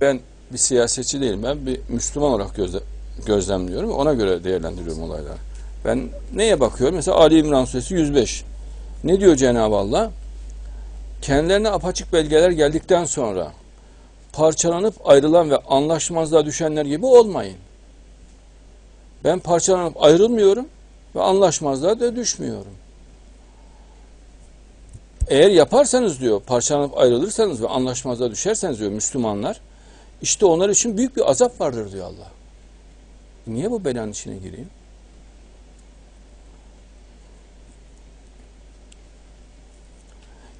Ben bir siyasetçi değilim. Ben bir Müslüman olarak gözle, gözlemliyorum. Ona göre değerlendiriyorum olayları. Ben neye bakıyorum? Mesela Ali İmran Suresi 105. Ne diyor Cenab-ı Allah? Kendilerine apaçık belgeler geldikten sonra parçalanıp ayrılan ve anlaşmazlığa düşenler gibi olmayın. Ben parçalanıp ayrılmıyorum ve anlaşmazlığa da düşmüyorum. Eğer yaparsanız diyor, parçalanıp ayrılırsanız ve anlaşmazlığa düşerseniz diyor Müslümanlar, işte onlar için büyük bir azap vardır diyor Allah. Niye bu belanın içine gireyim?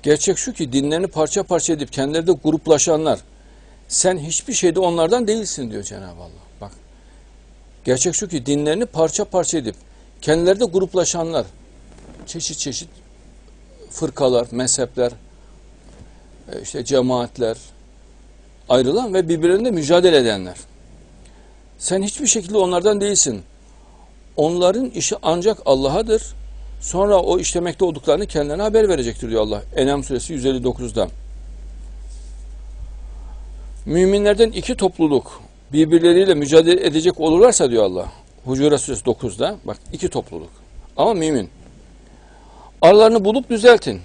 Gerçek şu ki dinlerini parça parça edip kendileri de gruplaşanlar, sen hiçbir şeyde onlardan değilsin diyor Cenab-ı Allah. Bak, gerçek şu ki dinlerini parça parça edip kendileri de gruplaşanlar, çeşit çeşit fırkalar, mezhepler, e, işte cemaatler, ayrılan ve birbirlerinde mücadele edenler. Sen hiçbir şekilde onlardan değilsin. Onların işi ancak Allah'adır. Sonra o işlemekte olduklarını kendilerine haber verecektir diyor Allah. Enam suresi 159'da. Müminlerden iki topluluk birbirleriyle mücadele edecek olurlarsa diyor Allah. Hucurat suresi 9'da. Bak iki topluluk. Ama mümin. Aralarını bulup düzeltin.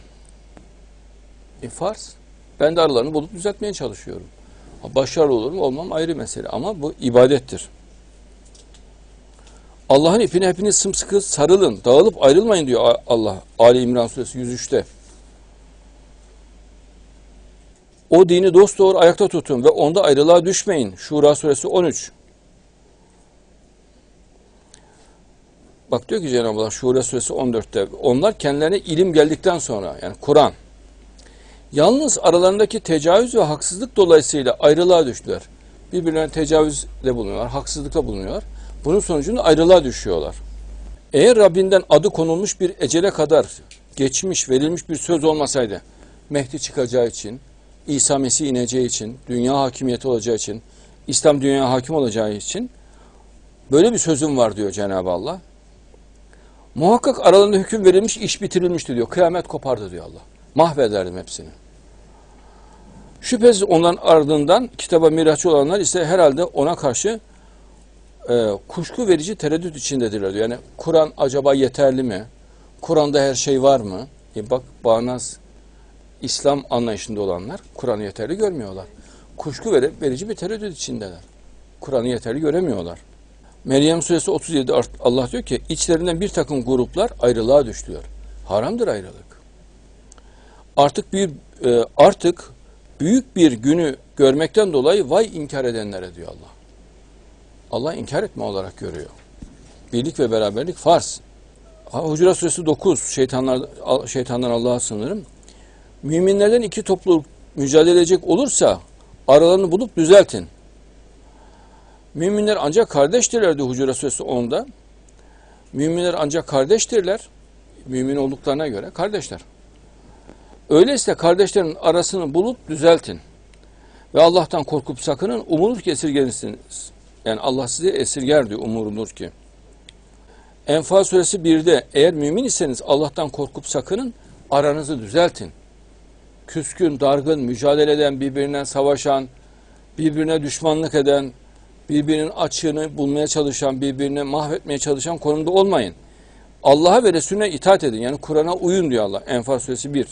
E farz. Ben de aralarını bulup düzeltmeye çalışıyorum. Başarılı olurum olmam ayrı mesele ama bu ibadettir. Allah'ın ipine hepiniz sımsıkı sarılın, dağılıp ayrılmayın diyor Allah. Ali İmran suresi 103'te. O dini dosdoğru ayakta tutun ve onda ayrılığa düşmeyin. Şura suresi 13. Bak diyor ki Cenab-ı Allah Şura suresi 14'te. Onlar kendilerine ilim geldikten sonra yani Kur'an. Yalnız aralarındaki tecavüz ve haksızlık dolayısıyla ayrılığa düştüler. Birbirlerine tecavüzle bulunuyorlar, haksızlıkla bulunuyorlar. Bunun sonucunda ayrılığa düşüyorlar. Eğer Rabbinden adı konulmuş bir ecele kadar geçmiş, verilmiş bir söz olmasaydı, Mehdi çıkacağı için, İsa Mesih ineceği için, dünya hakimiyeti olacağı için, İslam dünya hakim olacağı için böyle bir sözüm var diyor Cenab-ı Allah. Muhakkak aralarında hüküm verilmiş, iş bitirilmişti diyor. Kıyamet kopardı diyor Allah. Mahvederdim hepsini. Şüphesiz onların ardından kitaba mirasçı olanlar ise herhalde ona karşı e, kuşku verici tereddüt içindedirler diyor. Yani Kur'an acaba yeterli mi? Kur'an'da her şey var mı? E bak bağnaz İslam anlayışında olanlar Kur'an'ı yeterli görmüyorlar. Kuşku verici bir tereddüt içindeler. Kur'an'ı yeterli göremiyorlar. Meryem suresi 37 Allah diyor ki içlerinden bir takım gruplar ayrılığa düştüler. Haramdır ayrılık. Artık bir e, artık büyük bir günü görmekten dolayı vay inkar edenlere diyor Allah. Allah inkar etme olarak görüyor. Birlik ve beraberlik farz. Hucurat suresi 9 şeytanlar şeytandan Allah'a sınırım. Müminlerden iki topluluk mücadele edecek olursa aralarını bulup düzeltin. Müminler ancak kardeştirler diyor Hucurat suresi 10'da. Müminler ancak kardeştirler. Mümin olduklarına göre kardeşler. Öyleyse kardeşlerin arasını bulup düzeltin. Ve Allah'tan korkup sakının umulur ki esirgenirsiniz. Yani Allah sizi esirger diyor umurundur ki. Enfal suresi 1'de eğer mümin iseniz Allah'tan korkup sakının aranızı düzeltin. Küskün, dargın, mücadele eden, birbirine savaşan, birbirine düşmanlık eden, birbirinin açığını bulmaya çalışan, birbirini mahvetmeye çalışan konumda olmayın. Allah'a ve Resulüne itaat edin. Yani Kur'an'a uyun diyor Allah. Enfal suresi 1.